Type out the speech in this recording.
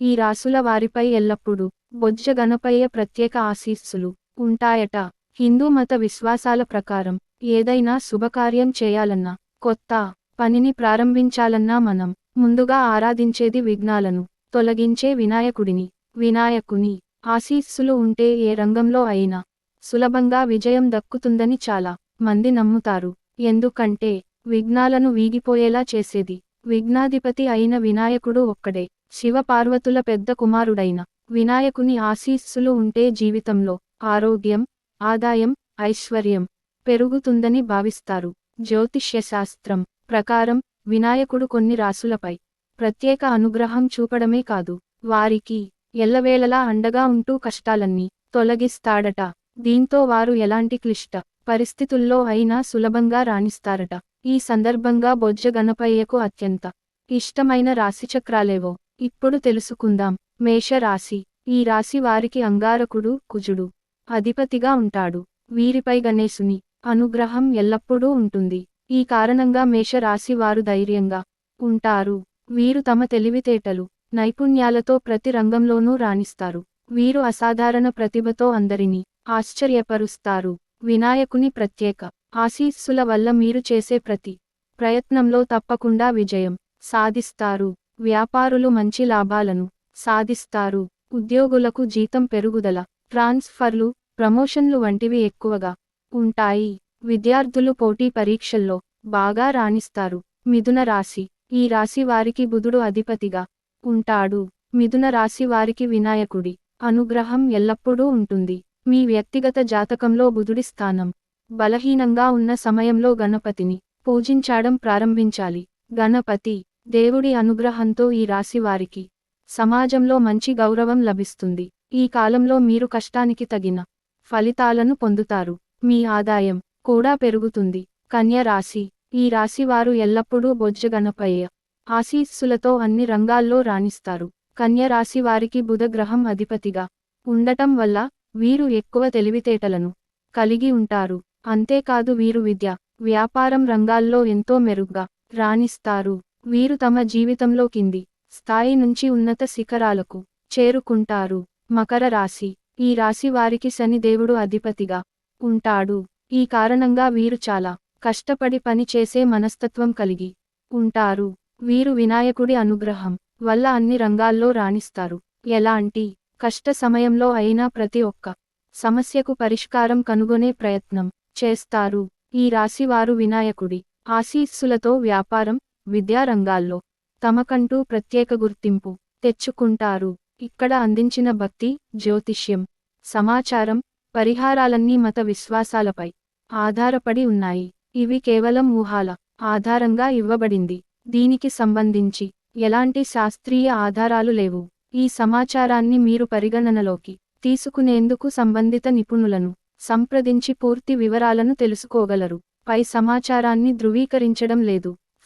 ఈ రాసుల వారిపై ఎల్లప్పుడూ బొజ్జ గణపయ్య ప్రత్యేక ఆశీస్సులు ఉంటాయట. హిందూ మత విశ్వాసాల ప్రకారం ఏదైనా శుభకార్యం చేయాలన్నా కొత్త పనిని ప్రారంభించాలన్నా మనం ముందుగా ఆరాధించేది విఘ్నాలను తొలగించే వినాయకుడిని వినాయకుని ఆశీస్సులు ఉంటే ఏ రంగంలో అయినా సులభంగా విజయం దక్కుతుందని చాలా మంది నమ్ముతారు. ఎందుకంటే విఘ్నాలను వీగిపోయేలా చేసేది విఘ్నాధిపతి అయిన వినాయకుడు ఒక్కడే. శివపార్వతుల పెద్ద కుమారుడైన వినాయకుని ఆశీస్సులు ఉంటే జీవితంలో ఆరోగ్యం ఆదాయం ఐశ్వర్యం పెరుగుతుందని భావిస్తారు. జ్యోతిష్యశాస్త్రం ప్రకారం వినాయకుడు కొన్ని రాసులపై ప్రత్యేక అనుగ్రహం చూపడమే కాదు వారికి ఎల్లవేళలా అండగా ఉంటూ కష్టాలన్నీ తొలగిస్తాడట. దీంతో వారు ఎలాంటి క్లిష్ట పరిస్థితుల్లో అయినా సులభంగా రాణిస్తారట. ఈ సందర్భంగా బొజ్జ గణపయ్యకు అత్యంత ఇష్టమైన రాశిచక్రాలేవో ఇప్పుడు తెలుసుకుందాం. మేషరాశి ఈ రాశి వారికి అంగారకుడు కుజుడు. అధిపతిగా ఉంటాడు. వీరిపై గణేశుని అనుగ్రహం ఎల్లప్పుడూ ఉంటుంది. ఈ కారణంగా మేషరాశి వారు ధైర్యంగా ఉంటారు. వీరు తమ తెలివితేటలు నైపుణ్యాలతో ప్రతి రంగంలోనూ రాణిస్తారు. వీరు అసాధారణ ప్రతిభతో అందరినీ ఆశ్చర్యపరుస్తారు. వినాయకుని ప్రత్యేక ఆశీస్సుల వల్ల మీరు చేసే ప్రతి ప్రయత్నంలో తప్పకుండా విజయం సాధిస్తారు. వ్యాపారులు మంచి లాభాలను సాధిస్తారు. ఉద్యోగులకు జీతం పెరుగుదల ట్రాన్స్ఫర్లు ప్రమోషన్లు వంటివి ఎక్కువగా ఉంటాయి. విద్యార్థులు పోటీ పరీక్షల్లో బాగా రాణిస్తారు. మిథున రాశి ఈ రాశి వారికి బుధుడు అధిపతిగా ఉంటాడు. మిథున రాశి వారికి వినాయకుడి అనుగ్రహం ఎల్లప్పుడూ ఉంటుంది. మీ వ్యక్తిగత జాతకంలో బుధుడి స్థానం బలహీనంగా ఉన్న సమయంలో గణపతిని పూజించడం ప్రారంభించాలి. గణపతి దేవుడి అనుగ్రహంతో ఈ రాశి వారికి సమాజంలో మంచి గౌరవం లభిస్తుంది. ఈ కాలంలో మీరు కష్టానికి తగిన ఫలితాలను పొందుతారు. మీ ఆదాయం కూడా పెరుగుతుంది. కన్య రాశి. ఈ రాశి వారు ఎల్లప్పుడూ బొజ్జగణపయ్య ఆశీస్సులతో అన్ని రంగాల్లో రాణిస్తారు. కన్య రాశి వారికి బుధగ్రహం అధిపతిగా ఉండటం వల్ల వీరు ఎక్కువ తెలివితేటలను కలిగి ఉంటారు. అంతేకాదు వీరు విద్య వ్యాపారం రంగాల్లో ఎంతో మెరుగ్గా రాణిస్తారు. వీరు తమ జీవితంలో కింది స్థాయి నుంచి ఉన్నత శిఖరాలకు చేరుకుంటారు. మకర రాశి. ఈ రాశి వారికి శని దేవుడు అధిపతిగా ఉంటాడు. ఈ కారణంగా వీరు చాలా కష్టపడి పని చేసే మనస్తత్వం కలిగి ఉంటారు. వీరు వినాయకుడి అనుగ్రహం వల్ల అన్ని రంగాల్లో రాణిస్తారు. ఎలాంటి కష్ట సమయంలో అయినా ప్రతి ఒక్క సమస్యకు పరిష్కారం కనుగొనే ప్రయత్నం చేస్తారు. ఈ రాశి వారు వినాయకుడి ఆశీస్సులతో వ్యాపారం విద్యారంగాల్లో తమకంటూ ప్రత్యేక గుర్తింపు తెచ్చుకుంటారు. ఇక్కడ అందించిన భక్తి జ్యోతిష్యం సమాచారం పరిహారాలన్నీ మత విశ్వాసాలపై ఆధారపడి ఉన్నాయి. ఇవి కేవలం ఊహాల ఆధారంగా ఇవ్వబడింది. దీనికి సంబంధించి ఎలాంటి శాస్త్రీయ ఆధారాలు లేవు. ఈ సమాచారాన్ని మీరు పరిగణనలోకి తీసుకునేందుకు సంబంధిత నిపుణులను సంప్రదించి పూర్తి వివరాలను తెలుసుకోగలరు. పై సమాచారాన్ని ధృవీకరించడం లేదు.